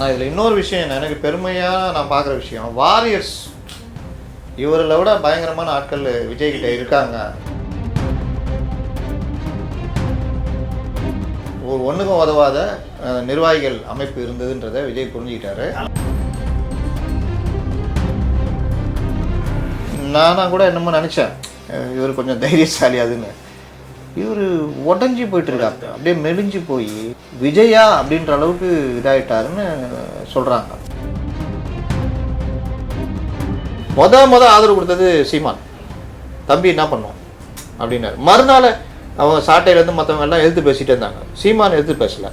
ஆனால் இதில் இன்னொரு விஷயம் என்ன, எனக்கு பெருமையாக நான் பார்க்குற விஷயம் வாரியர்ஸ். இவர்களை விட பயங்கரமான ஆட்கள் விஜய்கிட்ட இருக்காங்க. ஒரு ஒன்றுக்கும் உதவாத நிர்வாகிகள் அமைப்பு இருந்ததுன்றதை விஜய் புரிஞ்சுக்கிட்டாரு. நானாக கூட என்னமோ நினச்சேன். இவர் கொஞ்சம் தைரியசாலி அதுன்னு. இவர் உடஞ்சி போயிட்டு இருக்காங்க அப்படியே மெலிஞ்சு போய் விஜயா அப்படின்ற அளவுக்கு இதாயிட்டாருன்னு சொல்கிறாங்க மொத முத ஆதரவு கொடுத்தது சீமான். தம்பி என்ன பண்ணும்? அப்படின்னாரு. மறுநாள் அவங்க சாட்டையிலேருந்து மற்றவங்க எல்லாம் எதிர்த்து பேசிகிட்டே இருந்தாங்க. சீமான் எதிர்த்து பேசல.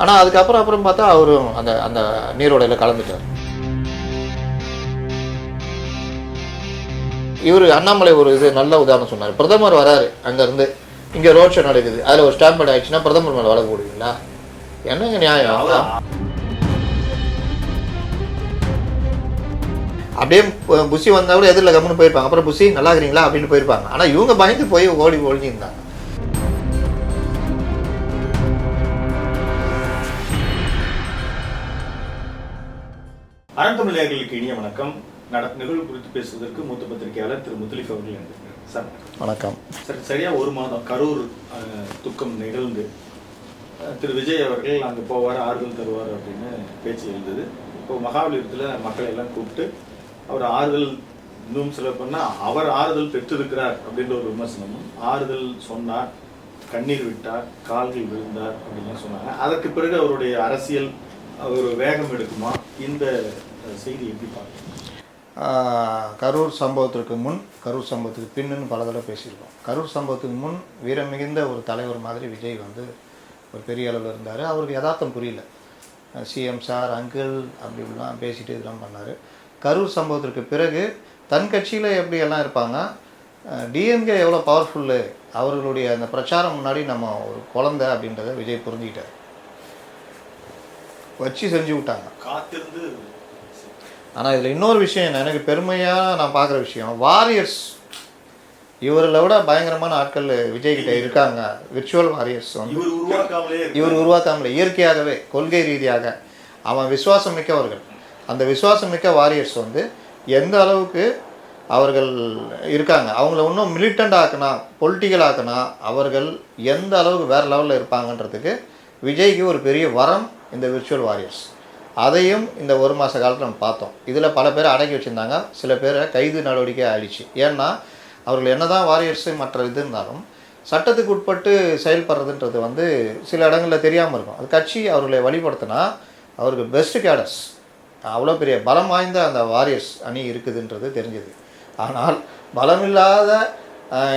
ஆனால் அதுக்கப்புறம் அப்புறம் பார்த்தா அவரும் அந்த அந்த நீரோடையில் கலந்துட்டார். இவர் அண்ணாமலை ஒரு இது நல்ல உதாரணம் சொன்னார். பிரதமர் வராரு அங்கேருந்து. இங்கே ரோட் ஷோ நடக்குது. அதில் ஒரு ஸ்டாம்பேட் ஆயிடுச்சுன்னா பிரதமர் மேலே வழக்கு போடுவீங்களா? என்னங்க நியாயம்? அப்படியே புஷி வந்தா கூட எதிரில் கம்முன்னு போயிருப்பாங்க. அப்புறம் புஷி நல்லா இருக்கிறீங்களா? அப்படின்னு போயிருப்பாங்க. ஆனால் இவங்க பயந்து போய் ஓடி ஒழிஞ்சிருந்தாங்க அறந்தமிழர்களுக்கு இனிய வணக்கம். நட நிகழ்வு குறித்து பேசுவதற்கு மூத்த பத்திரிகையாளர் திரு முத்தலிஃப் அவர்கள் சார். வணக்கம். சார் சரியா ஒரு மாதம் கரூர் துக்கம் நிகழ்ந்து திரு விஜய் அவர்கள் அங்கே போவார் ஆறுதல் தருவார் அப்படின்னு பேச்சு எழுந்தது. இப்போ மகாபலிபுரத்தில் மக்களை எல்லாம் கூப்பிட்டு அவர் ஆறுதல் இன்னும் சொல்ல பண்ணா அவர் ஆறுதல் பெற்றிருக்கிறார் அப்படின்ற ஒரு விமர்சனமும் ஆறுதல் சொன்னார் கண்ணீர் விட்டார் கால்கள் விழுந்தார் அப்படின்னு சொன்னாங்க. அதற்கு பிறகு அவருடைய அரசியல் ஒரு வேகம் எடுக்குமா? இந்த செய்தி எப்படி பார்க்கணும்? ஆஹ், கரூர் சம்பவத்திற்கு முன் கரூர் சம்பவத்துக்கு பின்னுன்னு பல தடவை பேசியிருக்கோம். கரூர் சம்பவத்துக்கு முன் வீரம் மிகுந்த ஒரு தலைவர் மாதிரி விஜய் வந்து ஒரு பெரிய அளவில் இருந்தார். அவருக்கு யதார்த்தம் புரியல. சிஎம் சார் அங்கிள் அப்படி இப்படிலாம் பேசிட்டு இதெல்லாம் பண்ணார். கரூர் சம்பவத்திற்கு பிறகு தன் கட்சியில் எப்படி எல்லாம் இருப்பாங்க? டிஎம்கே எவ்வளோ பவர்ஃபுல்லு அவர்களுடைய அந்த பிரச்சாரம் முன்னாடி நம்ம ஒரு குழந்தை அப்படின்றத விஜய் புரிஞ்சுக்கிட்டார். வச்சு செஞ்சு விட்டாங்க. காத்திருந்து ஆனால் இதில் இன்னொரு விஷயம் என்ன, எனக்கு பெருமையாக நான் பார்க்குற விஷயம் வாரியர்ஸ். இவர்களை விட பயங்கரமான ஆட்கள் விஜய் கிட்ட இருக்காங்க. விர்ச்சுவல் வாரியர்ஸ் வந்து. இவர் உருவாக்காமலே இயற்கையாகவே கொள்கை ரீதியாக. அவன் விசுவாசம் மிக்கவர்கள். அந்த விசுவாசம் மிக்க வாரியர்ஸ் வந்து எந்த அளவுக்கு அவர்கள் இருக்காங்க? அவங்கள இன்னும் மிலிட்டண்ட் ஆக்கினா பொலிட்டிக்கல் ஆக்கினா அவர்கள் எந்த அளவுக்கு வேறு லெவலில் இருப்பாங்கன்றதுக்கு விஜய்க்கு ஒரு பெரிய வரம் இந்த விர்ச்சுவல் வாரியர்ஸ் அதையும் இந்த ஒரு மாத காலத்தில் நம்ம பார்த்தோம். இதில் பல பேரை அடக்கி வச்சுருந்தாங்க. சில பேரை கைது நடவடிக்கை ஆயிடுச்சு. ஏன்னா அவர்கள் என்னதான் வாரியர்ஸு மற்ற இது இருந்தாலும் சட்டத்துக்கு உட்பட்டு செயல்படுறதுன்றது வந்து சில இடங்களில் தெரியாமல் இருக்கும். அது கட்சி அவர்களை வழிபடுத்தினா அவருக்கு பெஸ்ட் கேடர்ஸ் அவ்வளோ பெரிய பலம் வாய்ந்த அந்த வாரியர்ஸ் அணி இருக்குதுன்றது தெரிஞ்சது. ஆனால் பலமில்லாத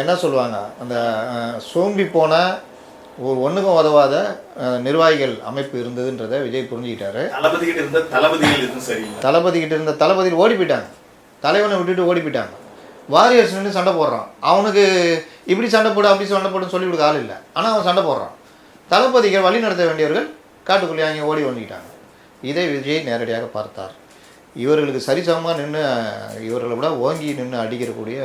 என்ன சொல்லுவாங்க? அந்த சோம்பி போன ஒன்றுக்கும் உதவாத நிர்வாகிகள் அமைப்பு இருந்ததுன்றதை விஜய் புரிஞ்சுக்கிட்டாரு. தளபதி கிட்ட இருந்த தளபதிகள் எதுவும் சரியில்லை. தளபதி கிட்ட இருந்த தளபதி ஓடி போயிட்டாங்க. தலைவனை விட்டுட்டு ஓடி போயிட்டாங்க. வாரியர்ஸ் நின்று சண்டை போடுறான். அவனுக்கு இப்படி சண்டை போடு அப்படி சண்டை போடுன்னு சொல்லி கொடுக்க ஆள் இல்லை. ஆனால் அவன் சண்டை போடுறான். தளபதிகள் வழி நடத்த வேண்டியவர்கள் காட்டுக்குள்ளே அங்கே ஓடி வந்துக்கிட்டாங்க. இதை விஜய் நேரடியாக பார்த்தார். இவர்களுக்கு சரிசமமாக நின்று இவர்களை விட ஓங்கி நின்று அடிக்கிறக்கூடிய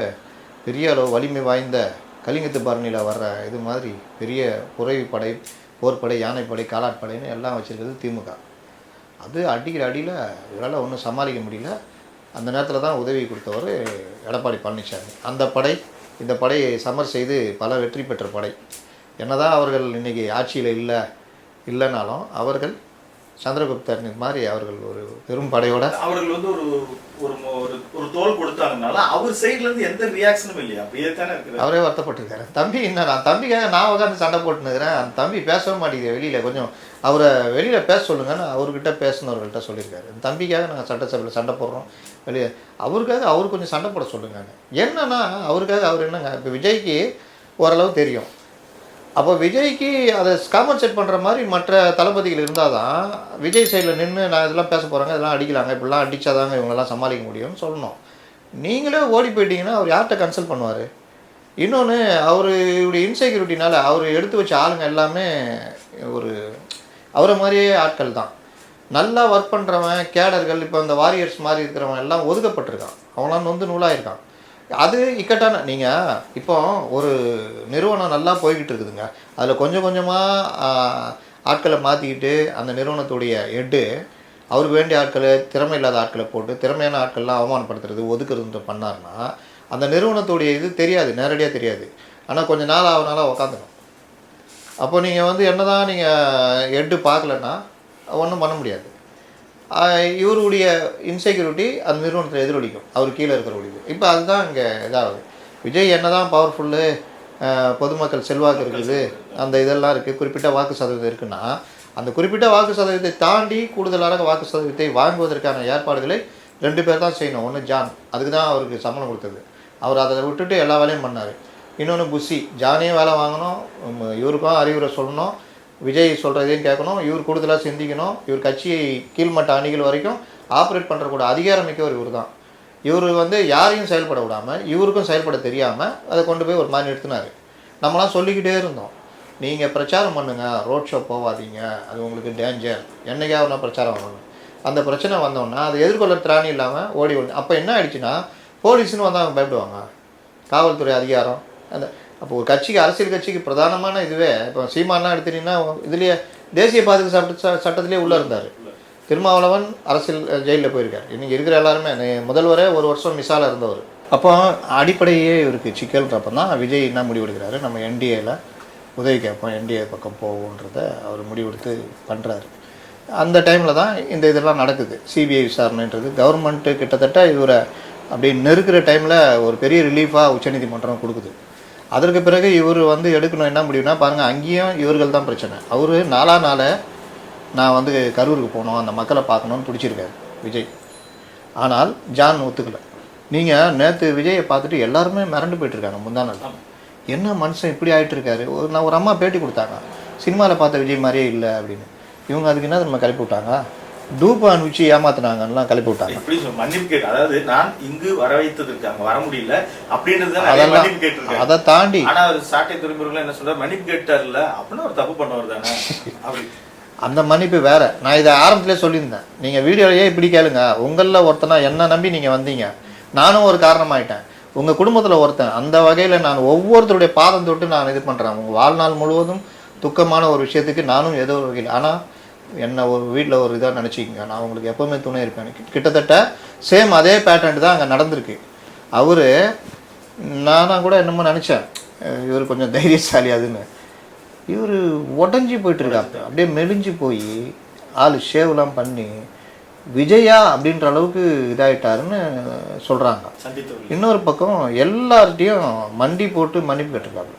பெரிய அளவு வலிமை வாய்ந்த கலிங்கத்து பரணியில் வர்ற இது மாதிரி பெரிய புறவி படை போர்ப்படை யானைப்படை காலாட்படைன்னு எல்லாம் வச்சுருக்கிறது திமுக. அது அடிக்கிற அடியில் இவரால் ஒன்றும் சமாளிக்க முடியல. அந்த நேரத்தில் தான் உதவி கொடுத்தவர் எடப்பாடி பழனிசாமி அந்த படை இந்த படையை சமர் செய்து பல வெற்றி பெற்ற படை. என்னதான் அவர்கள் இன்னைக்கு ஆட்சியில் இல்லை இல்லைனாலும் அவர்கள் சந்திரகுப்தர் மாதிரி அவர்கள் ஒரு பெரும் படையோட அவர்கள் வந்து ஒரு ஒரு தோல் கொடுத்தாங்கனால அவர் சைடுல இருந்து எந்த ரியாக்ஷனும் இல்லையா? அப்படியே தானே இருக்கு அவரே வருத்தப்பட்டிருக்காரு. தம்பி என்ன நான் தம்பிக்காக நான் உட்காந்து சண்டை போட்டுனுக்கிறேன் அந்த தம்பி பேசவே மாட்டேங்குது வெளியில். கொஞ்சம் அவரை வெளியில் பேச சொல்லுங்கன்னு அவர்கிட்ட பேசினவர்கள்ட்ட சொல்லியிருக்காரு. தம்பிக்காக நாங்கள் சட்டசபையில் சண்டை போடுறோம். வெளியே அவருக்காக அவர் கொஞ்சம் சண்டை போட சொல்லுங்கன்னு. என்னன்னா அவருக்காக அவர் என்னங்க இப்போ விஜய்க்கு ஓரளவு தெரியும். அப்போ விஜய்க்கு அதை காம்பன்சேட் பண்ணுற மாதிரி மற்ற தளபதிகள் இருந்தால் தான் விஜய் சைடில் நின்று நான் இதெல்லாம் பேச போகிறாங்க இதெல்லாம் அடிக்கலாங்க இப்படிலாம் அடித்தாதாங்க இவங்களெல்லாம் சமாளிக்க முடியும்னு சொல்லணும். நீங்களே ஓடி போயிட்டீங்கன்னா அவர் யார்கிட்ட கன்சல்ட் பண்ணுவார்? இன்னொன்று அவருடைய இன்செக்யூரிட்டினால் அவர் எடுத்து வச்ச ஆளுங்க எல்லாமே ஒரு அவரை மாதிரியே ஆட்கள் தான். நல்லா ஒர்க் பண்ணுறவன் கேடர்கள் இப்போ இந்த வாரியர்ஸ் மாதிரி இருக்கிறவன் எல்லாம் ஒதுக்கப்பட்டிருக்கான். அவனாம் நொந்து நூலாயிருக்கான். அது இக்கட்டான நீங்கள் இப்போ ஒரு நிறுவனம் நல்லா போய்கிட்டு இருக்குதுங்க. அதில் கொஞ்சம் கொஞ்சமாக ஆட்களை மாற்றிக்கிட்டு அந்த நிறுவனத்துடைய எட்டு அவருக்கு வேண்டிய ஆட்களை திறமை இல்லாத ஆட்களை போட்டு திறமையான ஆட்கள்லாம் அவமானப்படுத்துறது ஒதுக்குறது பண்ணாருன்னா அந்த நிறுவனத்துடைய இது தெரியாது நேரடியாக தெரியாது. ஆனால் கொஞ்சம் நாள் ஆகுனால உக்காந்துடும் அப்போ நீங்கள் வந்து என்னதான் நீங்கள் எட்டு பார்க்கலன்னா ஒன்றும் பண்ண முடியாது. இவருடைய இன்செக்யூரிட்டி அந்த நிறுவனத்தில் எதிரொலிக்கும். அவர் கீழே இருக்கிறவங்களுக்கு இப்போ அதுதான் இங்கே இதாகுது. விஜய் என்னதான் பவர்ஃபுல்லு பொதுமக்கள் செல்வாக்கு இருக்குது. அந்த இதெல்லாம் இருக்குது குறிப்பிட்ட வாக்கு சதவீதம் இருக்குன்னா அந்த குறிப்பிட்ட வாக்கு சதவீதத்தை தாண்டி கூடுதலாக வாக்கு சதவீதத்தை வாங்குவதற்கான ஏற்பாடுகளை ரெண்டு பேர் தான் செய்யணும். ஒன்று ஜான். அதுக்கு தான் அவருக்கு சம்பளம் கொடுத்தது. அவர் அதை விட்டுட்டு எல்லா வேலையும் பண்ணார். இன்னொன்று புஷி ஜானே வேலை வாங்கணும். இவருக்கும் அறிவுரை சொல்லணும். விஜய் சொல்கிறதையும் கேட்கணும்? இவர் கூடுதலாக சிந்திக்கணும். இவர் கட்சியை கீழ்மட்ட அணிகள் வரைக்கும் ஆப்ரேட் பண்ணுறக்கூட அதிகாரம் மிக்கவர் இவர் தான் இவர் வந்து யாரையும் செயல்பட விடாமல் இவருக்கும் செயல்பட தெரியாமல் அதை கொண்டு போய் ஒரு மாதிரி நிறுத்தினார். நம்மளாம் சொல்லிக்கிட்டே இருந்தோம். நீங்கள் பிரச்சாரம் பண்ணுங்கள் ரோட் ஷோ போகாதீங்க அது உங்களுக்கு டேஞ்சர் என்னைக்காவது நான் பிரச்சாரம் பண்ணணும் அந்த பிரச்சனை வந்தோன்னா அதை எதிர்கொள்ள திராணி இல்லாமல் ஓடி ஓடி அப்போ என்ன ஆயிடுச்சுன்னா போலீஸ்னு வந்தால் அவங்க பயப்படுவாங்க. காவல்துறை அதிகாரம் அந்த அப்போ ஒரு கட்சிக்கு அரசியல் கட்சிக்கு பிரதானமான இதுவே இப்போ சீமான்லாம் எடுத்துட்டீங்கன்னா இதுலேயே தேசிய பாதுகாப்பு சட்ட சட்டத்திலே உள்ளே இருந்தார். திருமாவளவன் அரசியல் ஜெயிலில் போயிருக்கார். இன்றைக்கி இருக்கிற எல்லாருமே முதல்வரே ஒரு வருஷம் மிசால இருந்தவர். அப்போ அடிப்படையே இவருக்கு சிக்கல்ன்றப்ப தான் விஜய் என்ன முடிவெடுக்கிறாரு நம்ம என்டிஏல உதவி கேட்போம் என்டிஏ பக்கம் போவோன்றத அவர் முடிவெடுத்து பண்ணுறாரு அந்த டைமில் தான் இந்த இதெல்லாம் நடக்குது. சிபிஐ விசாரணைன்றது. கவர்மெண்ட்டு கிட்டத்தட்ட இவரை அப்படி நெருக்கிற டைமில் ஒரு பெரிய ரிலீஃபாக உச்சநீதிமன்றம் கொடுக்குது. அதற்கு பிறகு இவர் வந்து எடுக்கணும் என்ன முடியும்னா பாருங்கள் அங்கேயும் இவர்கள் தான் பிரச்சனை. அவர் நாலா நாளை நான் வந்து கரூருக்கு போகணும் அந்த மக்களை பார்க்கணும்னு பிடிச்சிருக்காரு விஜய். ஆனால் ஜான் ஒத்துக்கல. நீங்கள் நேற்று விஜயை பார்த்துட்டு எல்லாருமே மிரண்டு போயிட்டுருக்காங்க முந்தா நாள். என்ன மனுஷன் இப்படி ஆயிட்டு இருக்காரு ஒரு நான் ஒரு அம்மா பேட்டி கொடுத்தாங்க. சினிமாவில் பார்த்த விஜய் மாதிரியே இல்லை அப்படின்னு. இவங்க அதுக்கு என்ன நம்ம கிளப்பி விட்டாங்க? டூப் அனுப்பிச்சு ஏமாத்துனாங்கலாம் கிளப்பி விட்டாங்க. சொல்ல மன்னிப்பு கேட்டு அதாவது நான் இங்கு வர வைத்ததற்கு அங்க வர முடியல. அப்படின்றது மன்னிப்பு கேட்டிருக்காரு. அதை தாண்டி ஆனா அவர் சாட்டை துறைமுருகன் என்ன சொல்றாரு? மன்னிப்பு கேட்டார்ல அப்படின்னா ஒரு தப்பு பண்ணவர் தானே. அப்படி. அந்த மன்னிப்பு வேற. நான் இதை ஆரம்பத்திலே சொல்லியிருந்தேன். நீங்கள் வீடியோலையே இப்படி கேளுங்க. உங்களில் ஒருத்தனா என்ன நம்பி நீங்கள் வந்தீங்க? நானும் ஒரு காரணமாயிட்டேன். உங்கள் குடும்பத்தில் ஒருத்தன். அந்த வகையில் நான் ஒவ்வொருத்தருடைய பாதம் தொட்டு நான் இது பண்ணுறேன் உங்கள் வாழ்நாள் முழுவதும் துக்கமான ஒரு விஷயத்துக்கு நானும் ஏதோ ஒரு வகையில் ஆனால் என்ன ஒரு வீட்டில் ஒரு இதாக நினச்சிக்கோங்க. நான் உங்களுக்கு எப்போவுமே துணை இருப்பேன். கிட்டத்தட்ட சேம் அதே பேட்டர்ன் தான் அங்கே நடந்திருக்கு. அவர் நானாக கூட என்னமோ நினச்சேன். இவர் கொஞ்சம் தைரியசாலி அதுன்னு. இவர் உடஞ்சி போயிட்டு இருக்காரு அப்படியே மெலிஞ்சு போய் ஆள் ஷேவ்லாம் பண்ணி விஜயா அப்படின்ற அளவுக்கு இதாயிட்டாருன்னு சொல்கிறாங்க இன்னொரு பக்கம் எல்லார்ட்டையும் மண்டி போட்டு மன்னிப்பு கேட்டிருக்காரு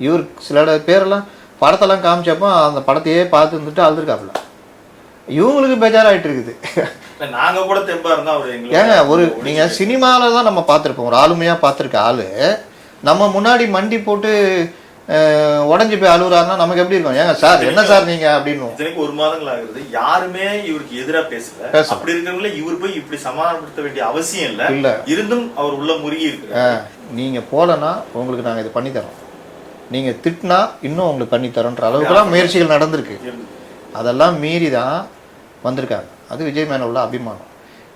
இவர் சில பேரெல்லாம் படத்தெல்லாம் காமிச்சப்போ அந்த படத்தையே பார்த்து இருந்துட்டு அழுதுருக்காப்புல இவங்களுக்கு பேஜாராயிட்டு இருக்குது இல்ல, நாங்க கூட தெம்பா இருந்தா அவர் ஏங்க ஒரு நீங்கள் சினிமாவில் தான் நம்ம பார்த்துருப்போம். ஒரு ஆளுமையாக பார்த்துருக்க ஆள். நம்ம முன்னாடி மண்டி போட்டு உடைஞ்சு போய் அழுகுறாருன்னா நமக்கு எப்படி இருக்கும்? ஏங்க சார் என்ன சார் நீங்கள் அப்படின்னு? ஒரு மாதங்கள் ஆகுது யாருமே இவருக்கு எதிரா பேசல. அப்படி இருக்கிறவங்கள இவர் போய் இப்படி சமாதானப்படுத்த வேண்டிய அவசியம் இல்ல. இல்லை. இருந்தும் அவர் உள்ள முருகி இருக்கிறார். நீங்கள் போகலன்னா உங்களுக்கு நாங்கள் இது பண்ணித்தரோம் நீங்கள் திட்டினா இன்னும் உங்களுக்கு பண்ணித்தரோன்ற அளவுக்குலாம் முயற்சிகள் நடந்திருக்கு. அதெல்லாம் மீறி தான் வந்திருக்காங்க அது விஜய் மேல உள்ள அபிமானம்.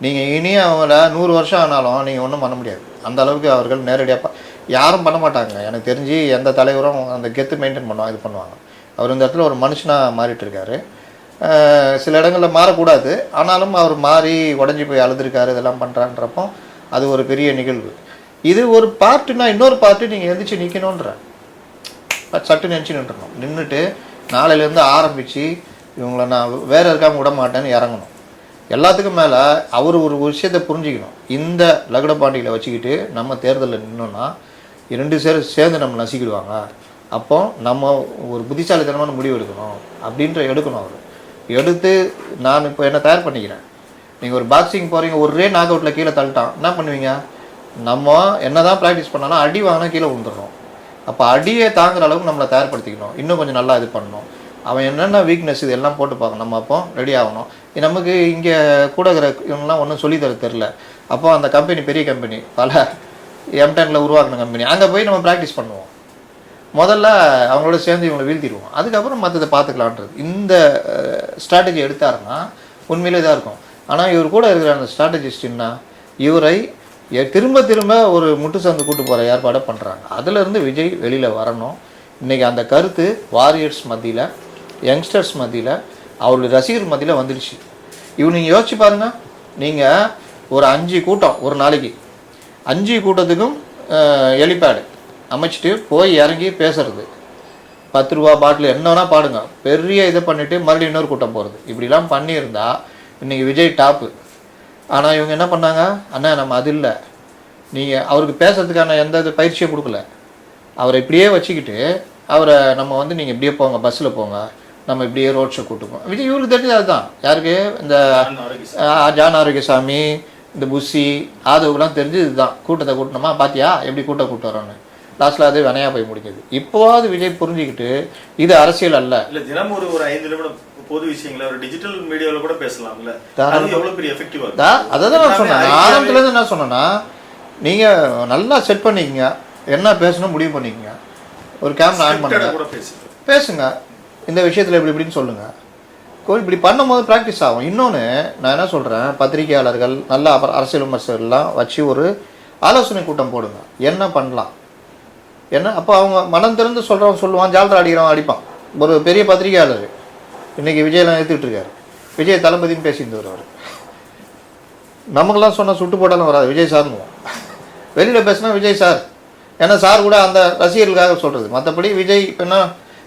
நீங்கள் இனி அவங்கள நூறு வருஷம் ஆனாலும் நீங்கள் ஒன்றும் பண்ண முடியாது. அந்த அளவுக்கு அவர்கள் நேரடியாக யாரும் பண்ண மாட்டாங்க. எனக்கு தெரிஞ்சு எந்த தலைவரும் அந்த கெத்து மெயின்டைன் பண்ணுவாங்க இது பண்ணுவாங்க. அவர் இந்த இடத்துல ஒரு மனுஷனாக மாறிட்டு இருக்காரு. சில இடங்களில் மாறக்கூடாது. ஆனாலும் அவர் மாறி உடஞ்சி போய் அழுதுருக்காரு இதெல்லாம் பண்ணுறான்றப்போ அது ஒரு பெரிய நிகழ்வு. இது ஒரு பார்ட்டுனா இன்னொரு பார்ட்டு நீங்கள் எந்திரிச்சு நிற்கணுன்ற சட்டு நினச்சி நின்றுணும் நின்றுட்டு நாளையிலேருந்து ஆரம்பித்து இவங்களை நான் வேறு இருக்காமல் விட மாட்டேன்னு இறங்கணும். எல்லாத்துக்கும் மேலே அவர் ஒரு விஷயத்தை புரிஞ்சுக்கணும். இந்த லகுடபாண்டிகளை வச்சுக்கிட்டு நம்ம தேர்தலில் நின்னோம்னா இரண்டு பேர் சேர்ந்து நம்ம நசிக்கிடுவாங்க. அப்போ நம்ம ஒரு புத்திசாலித்தனமான முடிவு எடுக்கணும் அப்படின்ற எடுக்கணும் அவர். எடுத்து நான் இப்போ என்ன தயார் பண்ணிக்கிறேன். நீங்கள் ஒரு பாக்ஸிங் போகிறீங்க ஒரே நாக் அவுட்டில் கீழே தள்ளிட்டான் என்ன பண்ணுவீங்க? நம்ம என்ன தான் ப்ராக்டிஸ் பண்ணாலும் அடி வாங்கினா கீழே விழுந்துடணும் அப்போ அடியை தாங்குற அளவுக்கு நம்மளை தயார்படுத்திக்கணும். இன்னும் கொஞ்சம் நல்லா இது பண்ணணும். அவன் என்னென்ன வீக்னஸ் இது எல்லாம் போட்டு பார்க்கணும். நம்ம அப்போ ரெடி ஆகணும். இது நமக்கு இங்கே கூட இருக்கிற இவங்கெல்லாம் ஒன்றும் சொல்லித்தர தெரில அப்போ அந்த கம்பெனி பெரிய கம்பெனி பல எம்டெனில் உருவாக்கின கம்பெனி அங்கே போய் நம்ம ப்ராக்டிஸ் பண்ணுவோம். முதல்ல அவங்களோட சேர்ந்து இவங்களை வீழ்த்திடுவோம். அதுக்கப்புறம் மற்றதை பார்த்துக்கலான்றது. இந்த ஸ்ட்ராட்டஜி எடுத்தாருன்னா உண்மையிலே இதாக இருக்கும். ஆனால் இவர் கூட இருக்கிற அந்த ஸ்ட்ராட்டஜிஸ்ட்னா இவரை திரும்ப திரும்ப ஒரு முட்டு சந்து கூட்டு போகிற ஏற்பாடை பண்ணுறாங்க அதுலேருந்து விஜய் வெளியில் வரணும். இன்றைக்கி அந்த கருத்து வாரியர்ஸ் மத்தியில் யங்ஸ்டர்ஸ் மத்தியில் அவருடைய ரசிகர் மத்தியில் வந்துடுச்சு. இவங்க நீங்கள் யோசிச்சு பாருங்க. நீங்கள் ஒரு அஞ்சு கூட்டம் ஒரு நாளைக்கு அஞ்சு கூட்டத்துக்கும் எலிபேடு அமைச்சிட்டு போய் இறங்கி பேசுறது. பத்து ரூபா பாட்டில் என்ன வேணால் பாடுங்க. பெரிய இதை பண்ணிவிட்டு மறுபடியும் இன்னொரு கூட்டம் போகிறது இப்படிலாம் பண்ணியிருந்தா இன்றைக்கி விஜய் டாப்பு ஆனால் இவங்க என்ன பண்ணாங்க? அண்ணா நம்ம அது இல்லை. நீங்கள் அவருக்கு பேசுறதுக்கான எந்த இது பயிற்சியும் கொடுக்கல. அவரை இப்படியே வச்சுக்கிட்டு அவரை நம்ம வந்து நீங்கள் இப்படியே போங்க பஸ்ஸில் போங்க. நம்ம இப்படியே ரோட் ஷோ கூட்டு போங்க விஜய் இவருக்கு தெரிஞ்சது அதுதான். யாருக்கு? இந்த ஜான் ஆரோக்கியசாமி இந்த புஷி ஆதவுக்குலாம் தெரிஞ்சு இதுதான் கூட்டத்தை கூட்டணுமா? பாத்தியா? எப்படி கூட்டம் கூட்டு வரோன்னு. லாஸ்ட்டில் அது வினையா போய் முடிக்குது. இப்போவாவது விஜய் புரிஞ்சுக்கிட்டு இது அரசியல் அல்ல. இல்ல தினம் ஒரு ஒரு ஐந்து நிமிடம் பொது விஷயங்களை ஒரு டிஜிட்டல் மீடியால கூட பேசலாம்ல. அது எவ்வளவு பெரிய எஃபெக்டிவா தா அதை தான் நான் சொன்னேன். ஆரம்பத்துலேருந்து என்ன சொன்னேன்னா நீங்கள் நல்லா செட் பண்ணிக்கங்க. என்ன பேசணும் முடிவு பண்ணிக்கங்க. ஒரு கேமரா ஆன் பண்ணுங்க. பேசுங்க. இந்த விஷயத்தில் இப்படி இப்படின்னு சொல்லுங்கள் இப்படி பண்ணும்போது ப்ராக்டிஸ் ஆகும். இன்னொன்று நான் என்ன சொல்கிறேன் பத்திரிகையாளர்கள் நல்ல அப்புறம் அரசியல் விமர்சகர்லாம் வச்சு ஒரு ஆலோசனை கூட்டம் போடுங்க. என்ன பண்ணலாம்? என்ன? அப்போ அவங்க மனம் திறந்து சொல்கிறவன் சொல்லுவான் ஜால்ரா அடிக்கிறவன் அடிப்பான். ஒரு பெரிய பத்திரிகையாளர். இன்றைக்கி விஜயெல்லாம் எடுத்துக்கிட்டு இருக்காரு. விஜய் தளபதின்னு பேசியிருந்தவர் அவர். நமக்கெல்லாம் சொன்ன சுட்டு போட்டாலும் வராது. விஜய் சார்னுவோம் வெளியில் பேசினா விஜய் சார். ஏன்னா சார் கூட அந்த ரசிகர்களுக்காக சொல்கிறது மற்றபடி விஜய் இப்போ என்ன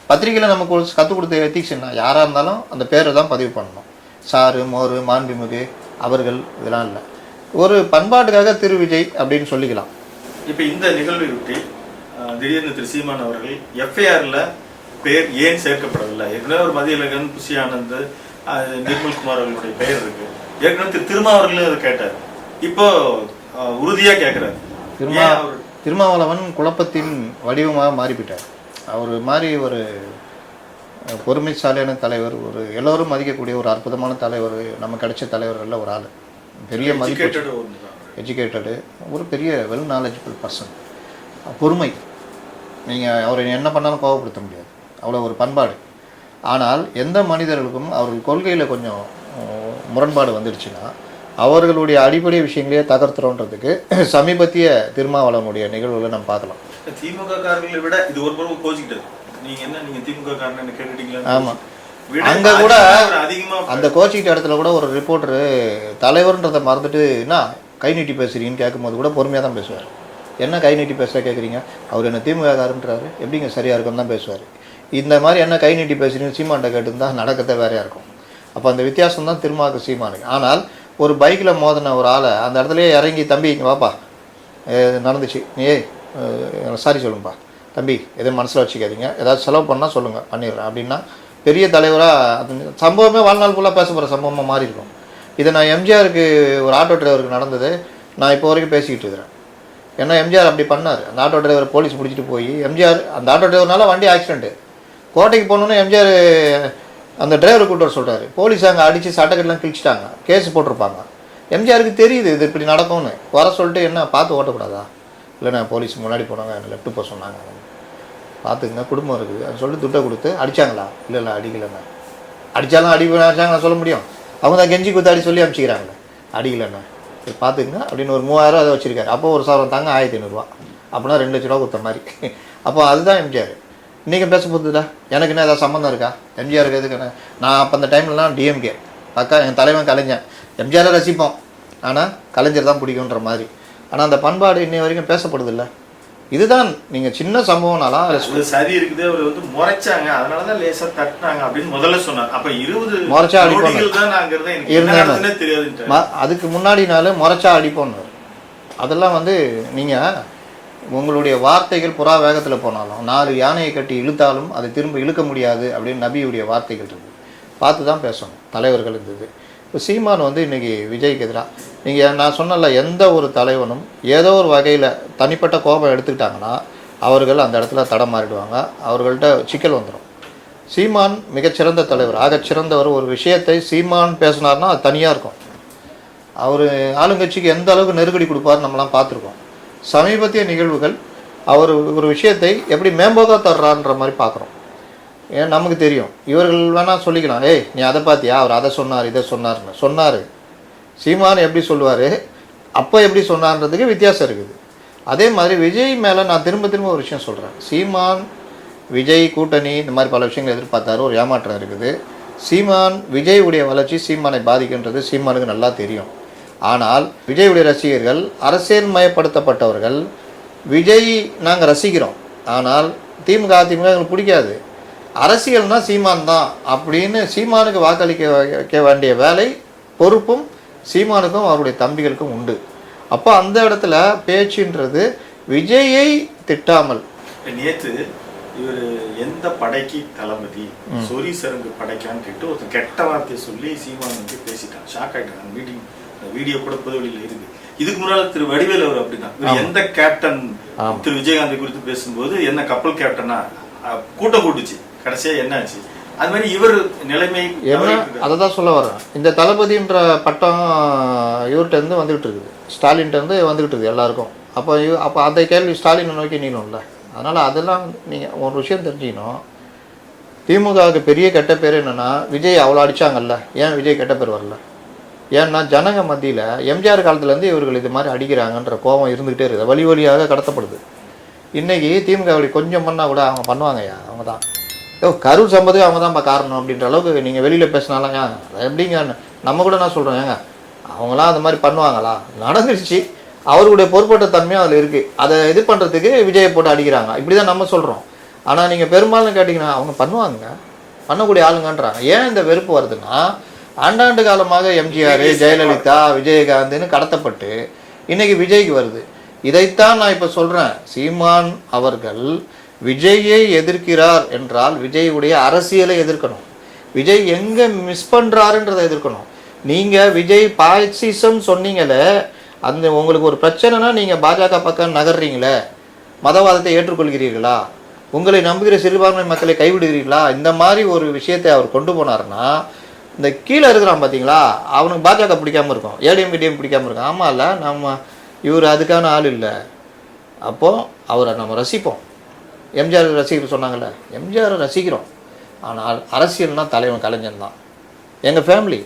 பத்திரிகையில் நமக்கு கற்றுக் கொடுத்த எத்திக்ஸ் என்ன? யாராக இருந்தாலும் அந்த பேரை தான் பதிவு பண்ணணும். சாரு மோர் மாண்புமிகு அவர்கள் இதெல்லாம் இல்லை. ஒரு பண்பாட்டுக்காக திரு விஜய் அப்படின்னு சொல்லிக்கலாம். இப்ப இந்த நிகழ்வை ஒட்டி அஹ், திடீர்னு திரு சீமான் அவர்கள் எஃப்ஐஆர்ல பேர் ஏன் சேர்க்கப்படவில்லை? ஏற்கனவே ஒரு மதியழகன் புஷி ஆனந்த் நிர்மல்குமார் அவர்களுடைய பெயர் இருக்கு. ஏற்கனவே திரு திருமாவர்களும் அதை கேட்டார். இப்போ அஹ், உறுதியா கேட்கிறாரு திருமா திருமாவளவன் குழப்பத்தின் வடிவமாக மாறிவிட்டார். அவர் மாதிரி ஒரு பொறுமைசாலியான தலைவர் ஒரு எல்லோரும் மதிக்கக்கூடிய ஒரு அற்புதமான தலைவர் நம்ம கிடைச்ச தலைவர்களில் ஒரு ஆள். பெரிய மதிப்பு. எஜுகேட்டடு ஒரு பெரிய வெல் நாலேஜபிள் பர்சன் பொறுமை. நீங்கள் அவரை என்ன பண்ணாலும் கோவப்படுத்த முடியாது. அவ்வளோ ஒரு பண்பாடு. ஆனால் எந்த மனிதர்களுக்கும் அவர்கள் கொள்கையில் கொஞ்சம் முரண்பாடு வந்துடுச்சுன்னா அவர்களுடைய அடிப்படை விஷயங்களையே தகர்த்துறோன்றதுக்கு சமீபத்திய திருமாவளவனுடைய நிகழ்வுகளை நம்ம பார்க்கலாம். திமுக காரர்களை விட இது ஒரு புறம் கோச்சிக்கிட்டது. நீங்க என்ன நீங்க திமுக காரன் கேட்டுட்டீங்களா? ஆமா. அங்க கூட அதிகமா- அந்த கோச்சிக்கிட்ட இடத்துல கூட ஒரு ரிப்போர்ட்டரு தலைவர்ன்றதை மறந்துட்டு என்ன? கை நீட்டி பேசுறீங்கன்னு கேட்கும்போது கூட பொறுமையாக தான் பேசுவார். என்ன கை நீட்டி பேச கேட்குறீங்க? அவர் என்ன திமுக காரன்றாரு? எப்படிங்க சரியா இருக்கும்னு தான் பேசுவார். இந்த மாதிரி என்ன கை நீட்டி பேசுறீங்க சீமான்ட்ட கேட்டிருந்தா நடக்கத்தை வேறையாக இருக்கும். அப்போ அந்த வித்தியாசம் தான் திருமாவுக்கு சீமானுக்கு. ஆனால் ஒரு பைக்கில் மோதின ஒரு ஆளை அந்த இடத்துலயே இறங்கி தம்பி இங்க வாப்பா. நடந்துச்சு. நீ சாரி சொல்லுங்கப்பா தம்பி எதுவும் மனசில் வச்சுக்காதீங்க. ஏதாவது செலவு பண்ணால் சொல்லுங்கள் பண்ணிடுறேன். அப்படின்னா பெரிய தலைவராக அது சம்பவமே வாழ்நாள் ஃபுல்லாக பேச போகிற சம்பவமாக மாறி இருக்கும். இதை நான் எம்ஜிஆருக்கு ஒரு ஆட்டோ டிரைவருக்கு நடந்தது. நான் இப்போ வரைக்கும் பேசிக்கிட்டு இருக்கிறேன். ஏன்னா எம்ஜிஆர் அப்படி பண்ணார். அந்த ஆட்டோ டிரைவர் போலீஸ் பிடிச்சிட்டு போய் எம்ஜிஆர் அந்த ஆட்டோ டிரைவர்னால வண்டி ஆக்சிடென்ட்டு கோட்டைக்கு போகணுன்னு எம்ஜிஆர் அந்த டிரைவர் கூட்டு வர சொல்கிறாரு போலீஸ் அங்கே அடித்து சட்டக்கட்டெலாம் கிழிச்சிட்டாங்க. கேஸ் போட்டிருப்பாங்க. எம்ஜிஆருக்கு தெரியுது இது இப்படி நடக்கும்னு. வர சொல்லிட்டு என்ன பார்த்து ஓட்டக்கூடாதா? இல்லைண்ணா போலீஸ் முன்னாடி போனாங்க என்ன லெஃப்ட் போக சொன்னாங்க. பார்த்துக்குங்க குடும்பம் இருக்குது. அது சொல்லிட்டு துட்டை கொடுத்து அடிச்சாங்களா? இல்லை இல்லை அடிக்கலைண்ணா. அடித்தாலும் அடி அடிச்சாங்க சொல்ல முடியும். அவங்க தான் கெஞ்சி குத்தாடி சொல்லி அனுப்பிச்சிக்கிறாங்களே. அடிக்கலைண்ணா. சரி பார்த்துக்குங்க அப்படின்னு ஒரு மூவாயிரம் அதை வச்சுருக்காரு. அப்போ ஒரு சவரம் தாங்க ஆயிரத்தி ஐநூறுரூவா அப்படின்னா ரெண்டு லட்ச ரூபா கொடுத்த மாதிரி. அப்போ அதுதான் எம்ஜிஆர். இன்றைக்கி பேச போகுதுடா. எனக்கு என்ன ஏதாவது சம்மந்தம் இருக்கா? எம்ஜிஆருக்கு எதுக்கு நான் அப்போ அந்த டைம்லலாம் டிஎம்கே அக்கா என் தலைவன் கலைஞன். எம்ஜிஆரை ரசிப்போம். ஆனால் கலைஞர் தான் பிடிக்குன்ற மாதிரி. ஆனால் அந்த பண்பாடு இன்னை வரைக்கும் பேசப்படுதில்ல. இதுதான் நீங்கள் சின்ன அது சரி இருக்குது அவர் வந்து முறைச்சாங்க அதனாலதான் லேசா தட்டினாங்க அப்படின்னு முதல்ல சொன்னார். அப்ப இருபது முறைச்சா அடிப்பாங்க. நொடிகள் தான் நான் இருந்தேன் எனக்கு என்ன இருந்தாங்க. நடந்துன்னே தெரியாதுன்ட்டு ம அதுக்கு முன்னாடினால முறைச்சா அடிப்போன்னு அதெல்லாம் வந்து நீங்கள் உங்களுடைய வார்த்தைகள் புறா வேகத்தில் போனாலும் நாலு யானையை கட்டி இழுத்தாலும் அதை திரும்ப இழுக்க முடியாது அப்படின்னு நபியுடைய வார்த்தைகள் இருக்குது. பார்த்து தான் பேசணும். தலைவர்கள் இருந்தது. இப்போ சீமான் வந்து இன்னைக்கு விஜய்க்கு எதிராக நீங்கள் நான் சொன்னல எந்த ஒரு தலைவனும் ஏதோ ஒரு வகையில் தனிப்பட்ட கோபம் எடுத்துக்கிட்டாங்கன்னா அவர்கள் அந்த இடத்துல தடம் மாறிடுவாங்க. அவர்கள்ட்ட சிக்கல் வந்துடும் சீமான் மிகச்சிறந்த தலைவர். ஆகச் சிறந்தவர். ஒரு விஷயத்தை சீமான் பேசினார்னா அது தனியாக இருக்கும். அவர் ஆளுங்கட்சிக்கு எந்த அளவுக்கு நெருக்கடி கொடுப்பாரு நம்மலாம் பார்த்துருக்கோம். சமீபத்திய நிகழ்வுகள் அவர் ஒரு விஷயத்தை எப்படி மேம்போக்காக தர்றான்ற மாதிரி பார்க்குறோம். ஏன் நமக்கு தெரியும். இவர்கள் வேணால் சொல்லிக்கலாம். ஏய் நீ அதை பார்த்தியா அவர் அதை சொன்னார் இதை சொன்னார்னு. சொன்னார். சீமான் எப்படி சொல்லுவார்? அப்போ எப்படி சொன்னார்ன்றதுக்கு வித்தியாசம் இருக்குது. அதே மாதிரி விஜய் மேலே நான் திரும்ப திரும்ப ஒரு விஷயம் சொல்கிறேன் சீமான் விஜய் கூட்டணி இந்த மாதிரி பல விஷயங்கள் எதிர்பார்த்தாரு. ஒரு ஏமாற்றம் இருக்குது. சீமான் விஜயுடைய வளர்ச்சி சீமானை பாதிக்கின்றது சீமானுக்கு நல்லா தெரியும். ஆனால் விஜயுடைய ரசிகர்கள் அரசியல் மயப்படுத்தப்பட்டவர்கள் விஜய் நாங்கள் ரசிக்கிறோம். ஆனால் திமுக அதிமுக எங்களுக்கு பிடிக்காது. அரசியல்னால் சீமான் தான் அப்படின்னு சீமானுக்கு வாக்களிக்க வைக்க வேண்டிய வேலை பொறுப்பும் சீமானுக்கும் அவருடைய தம்பிகளுக்கும் உண்டு. அப்போ அந்த இடத்துல பேச்சுன்றது விஜயை திட்டாமல். நேத்து இவர் எந்த படைக்கு தளபதி சொரி சரங்கு படைக்கான்னு கேட்டு ஒருத்தன் கெட்ட வார்த்தையை சொல்லி சீமான் வந்து பேசிட்டான். ஷாக் ஆயிட்டான். மீட்டிங் வீடியோ கூட பொதுவெளியில இருக்கு. இதுக்கு முன்னால திரு வடிவேல் அவர் அப்படிதான். இவர் எந்த கேப்டன் திரு விஜயகாந்த் குறித்து பேசும்போது என்ன கப்பல் கேப்டனா கூட்டம் கூட்டுச்சு. கடைசியா என்ன ஆச்சு? அது மாதிரி இவர் நிலைமை என்ன. அதை தான் சொல்ல வரேன் இந்த தளபதின்ற பட்டம் இவர்கிட்ட இருந்து வந்துகிட்டு இருக்குது. ஸ்டாலின்ட்ட இருந்து வந்துகிட்டு இருக்குது எல்லாருக்கும். அப்போ இவ அப்போ அந்த கேள்வி ஸ்டாலினை நோக்கி நீளும்ல. அதனால் அதெல்லாம் நீங்கள் ஒரு விஷயம் தெரிஞ்சுக்கணும். திமுகவுக்கு பெரிய கெட்ட பேர் என்னென்னா விஜய் அவ்வளோ அடிச்சாங்கல்ல. ஏன் விஜய் கெட்ட பேர் வரல? ஏன்னா ஜனங்க மத்தியில் எம்ஜிஆர் காலத்துலேருந்து இவர்கள் இது மாதிரி அடிக்கிறாங்கன்ற கோபம் இருந்துக்கிட்டே இருக்குது. வழி வழியாக கடத்தப்படுது. இன்னைக்கு திமுக அப்படி கொஞ்சம் பண்ணால் கூட அவங்க பண்ணுவாங்கய்யா? அவங்க தான் ஓ கரூர் சம்பதம் அவங்க தான்ப்பா காரணம் அப்படின்ற அளவுக்கு நீங்கள் வெளியில் பேசினாலும் ஏன் எப்படிங்க நம்ம கூட நான் சொல்கிறேன் ஏங்க? அவங்களாம் அந்த மாதிரி பண்ணுவாங்களா? நடந்துருச்சு. அவருடைய பொறுப்பற்ற தன்மையும் அதில் இருக்குது அதை இது பண்ணுறதுக்கு விஜயை போட்டு அடிக்கிறாங்க. இப்படி தான் நம்ம சொல்கிறோம் ஆனால் நீங்கள் பெரும்பாலும் கேட்டிங்கன்னா அவங்க பண்ணுவாங்க. பண்ணக்கூடிய ஆளுங்கன்றாங்க. ஏன் இந்த வெறுப்பு வருதுன்னா ஆண்டாண்டு காலமாக எம்ஜிஆர் ஜெயலலிதா விஜயகாந்த்னு கடத்தப்பட்டு இன்னைக்கு விஜய்க்கு வருது. இதைத்தான் நான் இப்போ சொல்கிறேன் சீமான் அவர்கள் விஜயை எதிர்க்கிறார் என்றால் விஜயுடைய அரசியலை எதிர்க்கணும். விஜய் எங்கே மிஸ் பண்ணுறாருன்றதை எதிர்க்கணும். நீங்கள் விஜய் பாய்ச்சிசம் சொன்னீங்களே அந்த உங்களுக்கு ஒரு பிரச்சனைனா நீங்கள் பாஜக பக்கம் நகர்றீங்களே மதவாதத்தை ஏற்றுக்கொள்கிறீர்களா? உங்களை நம்புகிற சிறுபான்மை மக்களை கைவிடுகிறீர்களா? இந்த மாதிரி ஒரு விஷயத்தை அவர் கொண்டு போனாருன்னா இந்த கீழே இருக்கிறான் பார்த்தீங்களா அவனுக்கு பாஜக பிடிக்காம இருக்கும் ஏடிஎம் கிடிஎம் பிடிக்காம இருக்கும். ஆமாம் இல்லை நம்ம இவர் அதுக்கான ஆள் இல்லை. அப்போது அவரை நம்ம ரசிப்போம். எம்ஜிஆர் ரசிகர் சொன்னாங்கள்ல எம்ஜிஆர் ரசிக்கிறோம். ஆனால் அரசியல்னால் தலைவன் கலைஞன் தான். எங்கள் ஃபேமிலி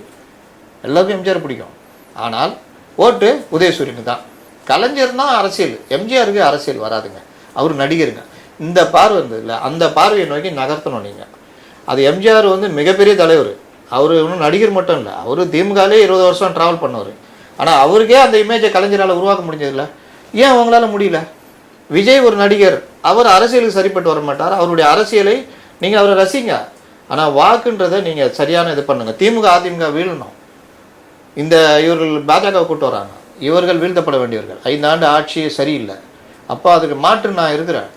எல்லாருக்கும் எம்ஜிஆர் பிடிக்கும். ஆனால் ஓட்டு உதயசூரியனுக்கு தான். கலைஞர் தான் அரசியல். எம்ஜிஆருக்கு அரசியல் வராதுங்க. அவர் நடிகருங்க. இந்த பார்வை இருந்ததுல அந்த பார்வையை நோக்கி நகர்த்தணும் நீங்கள் அது எம்ஜிஆர் வந்து மிகப்பெரிய தலைவர். அவர் இன்னும் நடிகர் மட்டும் இல்லை அவர் திமுகலே இருபது வருஷம் ட்ராவல் பண்ணவர். ஆனால் அவருக்கே அந்த இமேஜை கலைஞரால் உருவாக்க முடிஞ்சதில்ல. ஏன் அவங்களால முடியல? விஜய் ஒரு நடிகர் அவர் அரசியலுக்கு சரிப்பட்டு வர மாட்டார். அவருடைய அரசியலை நீங்கள் அவரை ரசிங்க. ஆனால் வாக்குன்றதை நீங்கள் சரியான இது பண்ணுங்க. திமுக அதிமுக வீழணும். இந்த இவர்கள் பாஜக கூட்டு வராங்க. இவர்கள் வீழ்த்தப்பட வேண்டியவர்கள். ஐந்தாண்டு ஆட்சி சரியில்லை. அப்போ அதுக்கு மாற்று நான் இருக்கிறேன்.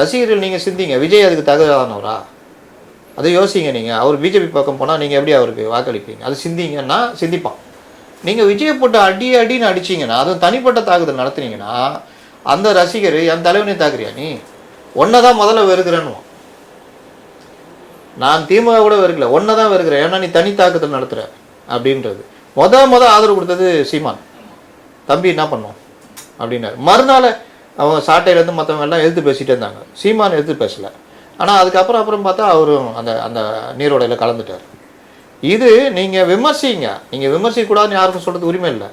ரசிகர்கள் நீங்கள் சிந்திங்க. விஜய் அதுக்கு தகுதியானவரா? அதை யோசிங்க நீங்கள் அவர் பிஜேபி பக்கம் போனால் நீங்கள் எப்படி அவருக்கு வாக்களிப்பீங்க? அது சிந்திங்கன்னா சிந்திப்பான் நீங்கள் விஜயை போட்டு அடி அடின்னு அடிச்சிங்கன்னா அதுவும் தனிப்பட்ட தாக்குதல் நடத்துனீங்கன்னா அந்த ரசிகர் என் தலைவனையும் தாக்குறியா நீ? ஒன்றை தான் முதல்ல வெறுக்கிறேன்னு நான் திமுக கூட வெறுக்கல. ஒன்றை தான் வெறுக்கிறேன். ஏன்னா நீ தனி தாக்குதல் நடத்துகிற அப்படின்றது. முத முத ஆதரவு கொடுத்தது சீமான். தம்பி என்ன பண்ணோம் அப்படின்னாரு. மறுநாள் அவங்க சாட்டையிலேருந்து மற்றவங்க எல்லாம் எதிர்த்து பேசிகிட்டே இருந்தாங்க. சீமான் எதிர்த்து பேசலை. ஆனால் அதுக்கப்புறம் அப்புறம் பார்த்தா அவரும் அந்த அந்த நீரோடையில் கலந்துட்டார். இது நீங்கள் விமர்சிங்க. நீங்கள் விமர்சிக்கக்கூடாதுன்னு யாருக்கும் சொல்கிறது உரிமை இல்லை.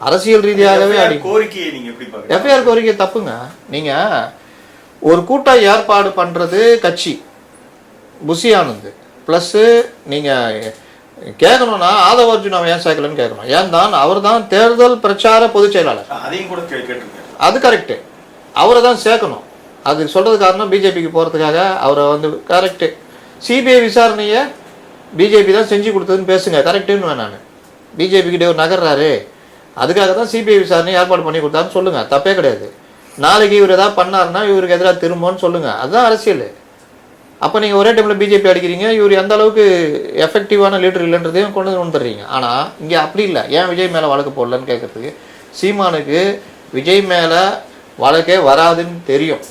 அரசியல் ரீதியாகவே அடி கோரிக்கையை நீங்க எப்படி எஃப்ஐஆர் கோரிக்கை தப்புங்க. நீங்கள் ஒரு கூட்டம் ஏற்பாடு பண்ணுறது கட்சி புசி ஆனந்த் ப்ளஸ்ஸு நீங்கள் கேட்கணும்னா ஆதவ அர்ஜுன் ஏன் சேர்க்கலன்னு கேட்கணும் ஏன் தான் அவர் தான் தேர்தல் பிரச்சார பொதுச் செயலாளர். அதையும் கூட அது கரெக்டு அவரை தான் சேர்க்கணும். அது சொல்கிறது காரணம் பிஜேபிக்கு போகிறதுக்காக அவரை வந்து கரெக்டு சிபிஐ விசாரணையை பிஜேபி தான் செஞ்சு கொடுத்ததுன்னு பேசுங்க. கரெக்டுன்னு நான் பிஜேபி கிட்டே ஒரு நகர்றாரு. அதுக்காக தான் சிபிஐ விசாரணை ஏற்பாடு பண்ணி கொடுத்தாருன்னு சொல்லுங்கள் தப்பே கிடையாது. நாளைக்கு இவர் ஏதாவது பண்ணாருன்னா இவருக்கு எதிராக திரும்பன்னு சொல்லுங்கள் அதுதான் அரசியல். அப்போ நீங்கள் ஒரே டைமில் பிஜேபி அடிக்கிறீங்க இவர் எந்த அளவுக்கு எஃபெக்டிவான லீடர் இல்லைன்றதையும் கொண்டு வந்து வந்துடுறீங்க ஆனால் இங்கே அப்படி இல்லை. ஏன் விஜய் மேலே வழக்கு போடலன்னு கேட்குறதுக்கு சீமானுக்கு விஜய் மேலே வழக்கே வராதுன்னு தெரியும்.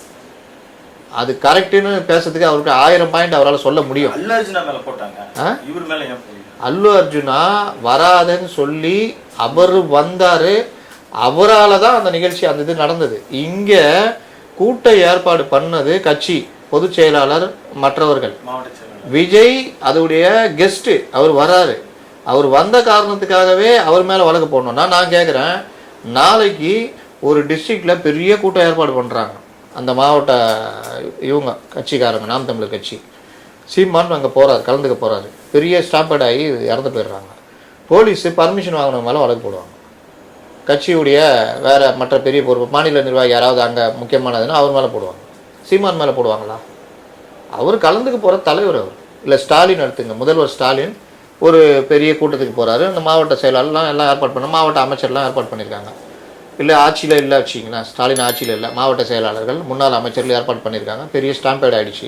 அது கரெக்டுன்னு பேசுறதுக்கு அவருக்கு ஆயிரம் பாயிண்ட் அவரால் சொல்ல முடியும். அல்ல அர்ஜுனா மேல போட்டாங்க? இவர் மேல? அல்லு அர்ஜுனா வராதுன்னு சொல்லி அவர் வந்தார். அவரால் தான் அந்த நிகழ்ச்சி அந்த இது நடந்தது. இங்கே கூட்ட ஏற்பாடு பண்ணது கட்சி பொதுச் செயலாளர் மற்றவர்கள். விஜய் அதோடைய கெஸ்ட்டு அவர் வராரு. அவர் வந்த காரணத்துக்காகவே அவர் மேலே வழக்கு போடணும்னா நான் கேட்குறேன் நாளைக்கு ஒரு டிஸ்ட்ரிக்டில் பெரிய கூட்டம் ஏற்பாடு பண்ணுறாங்க அந்த மாவட்ட இவங்க கட்சிக்காரங்க நாம் தமிழர் கட்சி. சீமான் அங்கே போகிறாரு கலந்துக்க போகிறாரு பெரிய ஸ்டாப்பேட் ஆகி இறந்து போயிடுறாங்க. போலீஸு பர்மிஷன் வாங்கின மேலே வழக்கு போடுவாங்க. கட்சியுடைய வேறு மற்ற பெரிய பொறுப்பு மாநில நிர்வாகி யாராவது அங்கே முக்கியமானதுன்னா அவர் மேலே போடுவாங்க. சீமான் மேலே போடுவாங்களா? அவர் கலந்துக்க போகிற தலைவர் அவர். இல்லை ஸ்டாலின் எடுத்துங்க. முதல்வர் ஸ்டாலின் ஒரு பெரிய கூட்டத்துக்கு போகிறாரு அந்த மாவட்ட செயலாளர்லாம் எல்லாம் ஏற்பாடு பண்ண மாவட்ட அமைச்சர்லாம் ஏற்பாடு பண்ணியிருக்காங்க. இல்லை ஆட்சியில் இல்லை வச்சிங்களா ஸ்டாலின் ஆட்சியில் இல்லை. மாவட்ட செயலாளர்கள் முன்னாள் அமைச்சர்கள் ஏற்பாடு பண்ணியிருக்காங்க. பெரிய ஸ்டாம்பேட் ஆயிடுச்சு.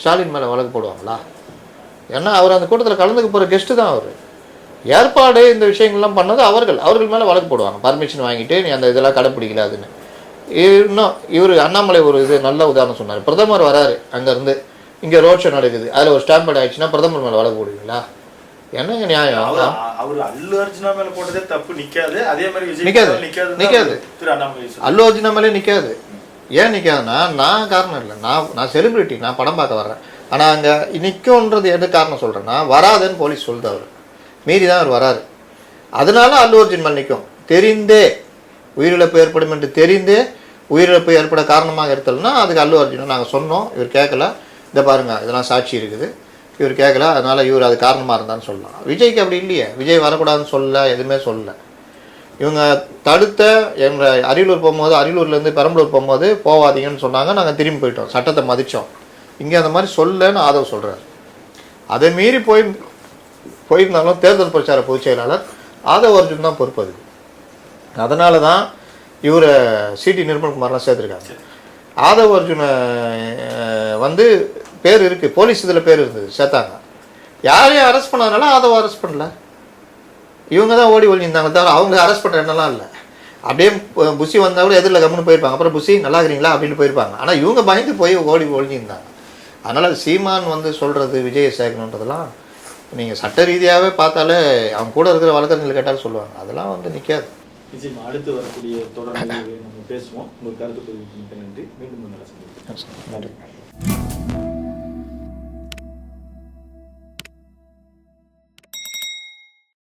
ஸ்டாலின் மேலே வழக்கு போடுவாங்களா? ஏன்னா அவர் அந்த கூட்டத்தில் கலந்துக்க போகிற கெஸ்ட்டு தான் அவர். ஏற்பாடு இந்த விஷயங்கள்லாம் பண்ணது அவர்கள். அவர்கள் மேலே வழக்கு போடுவாங்க. பர்மிஷன் வாங்கிட்டு நீ அந்த இதெல்லாம் கடைப்பிடிக்கல அதுன்னு. இன்னும் இவர் அண்ணாமலை ஒரு இது நல்ல உதாரணம் சொன்னார். பிரதமர் வராரு அங்கேருந்து. இங்கே ரோட் ஷோ நடக்குது. அதில் ஒரு ஸ்டாம்பேட் ஆயிடுச்சுன்னா பிரதமர் மேலே வழக்கு போடுவீங்களா? என்னங்க நியாயம்? அவர் அல்லு அர்ஜுனா மேல போட்டதே தப்பு நிக்காது. அதே மாதிரி விஜய் நிக்காது. நிக்காதுன்னு நிக்காது. அல்லு அர்ஜுனா மேலே நிற்காது ஏன் நிற்காதுன்னா நான் காரணம் இல்லை. நான் நான் செலிபிரிட்டி நான் படம் பார்க்க வர்றேன். ஆனால் அங்கே நிற்கும்ன்றது எது காரணம் சொல்கிறேன்னா வராதுன்னு போலீஸ் சொல்லுது அவர். மீறி தான் அவர் வராரு. அதனால அல்லு அர்ஜுன் மேல் நிற்கும் தெரிந்தே உயிரிழப்பு ஏற்படும் என்று தெரிந்தே உயிரிழப்பு ஏற்பட காரணமாக இருத்தல்னா அதுக்கு அல்லு அர்ஜுனை நாங்கள் சொன்னோம். இவர் கேட்கல. இதை பாருங்க இதெல்லாம் சாட்சி இருக்குது. இவர் கேட்கல அதனால் இவர் அது காரணமாக இருந்தான்னு சொல்லலாம். விஜய்க்கு அப்படி இல்லையே. விஜய் வரக்கூடாதுன்னு சொல்லல எதுவுமே சொல்லலை இவங்க தடுத்த எங்களை அரியலூர் போகும்போது அரியலூர்லேருந்து பெரம்பலூர் போகும்போது போவாதீங்கன்னு சொன்னாங்க. நாங்கள் திரும்பி போயிட்டோம். சட்டத்தை மதித்தோம் இங்கே அந்த மாதிரி சொல்லன்னு ஆதவ் சொல்கிறார் அதை மீறி போய் போயிருந்தாலும் தேர்தல் பிரச்சார பொதுச் செயலாளர் ஆதவ் அர்ஜுன் தான் பொறுப்பு அது அதனால தான் இவரை சிடி நிர்மல்குமார்லாம் சேர்த்துருக்காங்க. ஆதவ் அர்ஜுனை வந்து பேர் இருக்குது போலீஸ் இதில் பேர் இருந்தது சேர்த்தாங்க யாரையும் அரெஸ்ட் பண்ணதுனால ஆதவ அரெஸ்ட் பண்ணல. இவங்க தான் ஓடி ஒழிஞ்சிருந்தாங்க தவிர அவங்க அரெஸ்ட் பண்ணுற எண்ணம்லாம் இல்லை. அப்படியே புஷி வந்தால் கூட எதிரில் கம்முன்னு போயிருப்பாங்க. அப்புறம் புஷி நல்லா இருக்கிறீங்களா? அப்படின்னு போயிருப்பாங்க. ஆனால் இவங்க பயந்து போய் ஓடி ஒழிஞ்சிருந்தாங்க அதனால் சீமான் வந்து சொல்கிறது விஜயை சேர்க்கணுன்றதெல்லாம் நீங்கள் சட்ட ரீதியாகவே பார்த்தாலே அவங்க கூட இருக்கிற வழக்கறிஞர்கள் கேட்டாலும் சொல்லுவாங்க. அதெல்லாம் வந்து நிற்காது அடுத்து வரக்கூடிய தொடர் நிகழ்வுகளை நம்ம பேசுவோம். உங்கள் கருத்து நன்றி. மீண்டும் நன்றி.